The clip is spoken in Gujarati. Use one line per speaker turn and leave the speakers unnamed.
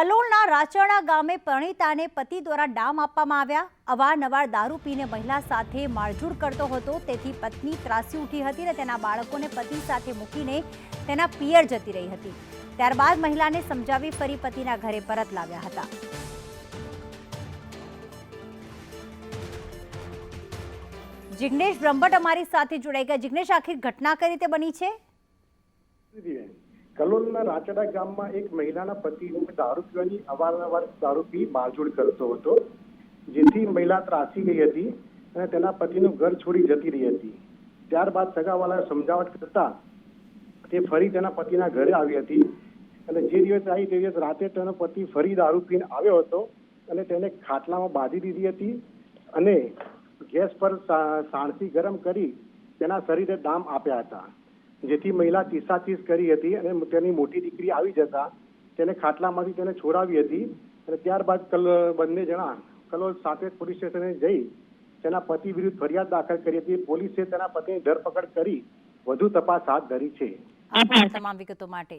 કલોલના રાચરણા ગામે પરણિતાને પતિ દ્વારા ડામ આપવામાં આવ્યા. અવારનવાર દારૂ પીને મહિલા સાથે મારઝૂડ કરતો હતો. તેથી પત્ની ત્રાસી ઉઠી હતી અને તેના બાળકોને પતિ સાથે મૂકીને તેના પિયર જતી રહી હતી. ત્યારબાદ મહિલાને સમજાવી ફરી પતિના ઘરે પરત લાવ્યા હતા. જિગ્નેશ બ્રહ્મભટ્ટ અમારી સાથે જોડાઈ ગયા. જિગ્નેશ, આખી ઘટના કઈ રીતે બની છે?
કલોલના રાચડા ગામમાં એક મહિલાના પતિ દારૂ પીવાની અવારનવાર દારૂ પી મારઝૂડ કરતો હતો, જેથી મહિલા ત્રાસી ગઈ હતી અને તેના પતિનું ઘર છોડી જતી રહી હતી. ત્યારબાદ સગાવાલાએ સમજાવટ કરતા તે ફરી તેના પતિના ઘરે આવી હતી અને જે દિવસ આવી તે દિવસ રાતે તેનો પતિ ફરી દારૂ પીને આવ્યો હતો અને તેને ખાટલામાં બાંધી દીધી હતી અને ગેસ પર સાણસી ગરમ કરી તેના શરીરે દામ આપ્યા હતા. જેથી મહિલા ચીસાચીસ કરી હતી અને તેની મોટી દીકરી આવી જતા તેને ખાટલામાંથી તેને છોડાવી હતી અને ત્યારબાદ કલ બંને જણા કલોલ સાથે પોલીસ સ્ટેશને જઈ તેના પતિ વિરુદ્ધ ફરિયાદ દાખલ કરી હતી. પોલીસે તેના પતિની ધરપકડ કરી વધુ તપાસ હાથ ધરી છે.
આભાર. તમામ વિગતો માટે.